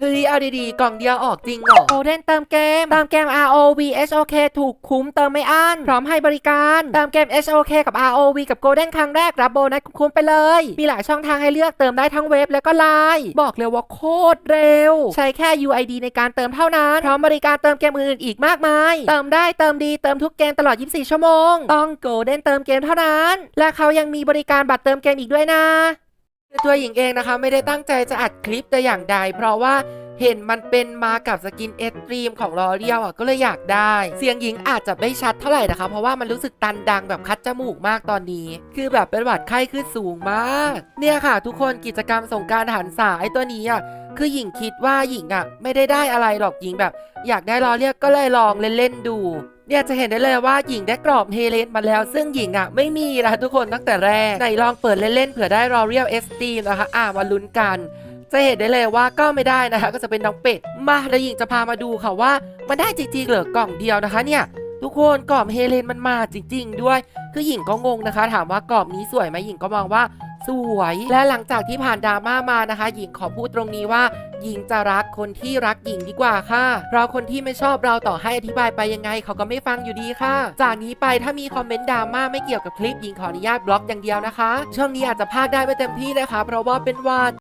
เฮ้ยเอาดีๆ กล่องเดียวออกจริงเหรอโอเดนเติมเกม เติมเกม ROV HOK ถูกคุ้มเติมไม่อั้น พร้อมให้บริการ เติมเกม HOK กับ ROV กับ Golden ครั้งแรก รับโบนัสคุ้มๆไปเลย มีหลายช่องทางให้เลือกเติมได้ทั้งเว็บและก็ไลน์ บอกเลยว่าโคตรเร็ว ใช้แค่ UID ในการเติมเท่านั้น พร้อมบริการเติมเกมอื่นๆอีกมากมาย เติมได้เติมดีเติมทุกเกมตลอด 24 ชั่วโมง ต้อง Golden เติมเกมเท่านั้น และเขายังมีบริการบัตรเติมเกมอีกด้วยนะ ตัวหญิงเองนะคะไม่ได้ตั้งใจจะอัดคลิปแต่อย่างใด เพราะว่า เห็นมันเป็นมากับสกินเอสตรีมของลอเรียลอะก็เลยอยากได้ เสียงหญิงอาจจะไม่ชัดเท่าไหร่นะคะ เพราะว่ามันรู้สึกตันดังแบบคัดจมูกมากตอนนี้ คือแบบเป็นหวัดไข้ขึ้นสูงมาก เนี่ยค่ะ ทุกคนกิจกรรมสงการหันษาไอตัวนี้อะคือหญิงคิดว่าหญิงอะไม่ได้ได้อะไรหรอกหญิงแบบ อยากได้ลอเรียลก็เลยลองเล่นๆดูเนี่ยจะเห็นได้เลยว่าหญิงได้กรอบเฮเลนมาแล้ว ซึ่งหญิงอะไม่มีนะทุกคนตั้งแต่แรกไหนลองเปิดเล่นๆเผื่อได้รอเรียลเอสตีนะคะอ่ามาลุ้นกัน จะเห็นได้เลยว่าก็ไม่ได้นะคะก็จะเป็นน้องเป็ด มาแล้วหญิงจะพามาดูค่ะว่า มันได้จริงๆเหรือกล่องเดียวนะคะเนี่ยทุกคนกล่อมเฮเลนมันมาจริง ๆ ด้วย คือหญิงก็งงนะคะ ถามว่ากล่อมนี้สวยไหมหญิงก็มองว่าสวย และหลังจากที่ผ่านดราม่ามานะคะ หญิงขอพูดตรงนี้ว่า หญิงจะรักคนที่รักหญิงดีกว่าค่ะเพราะคนที่ไม่ชอบเราต่อให้อธิบายไปยังไง เขาก็ไม่ฟังอยู่ดีค่ะ จากนี้ไปถ้ามีคอมเมนต์ดราม่าไม่เกี่ยวกับคลิปหญิงขออนุญาตบล็อกอย่างเดียวนะคะ ช่วงนี้อาจจะพากได้ไม่เต็มที่นะคะ เพราะว่าเป็นวาด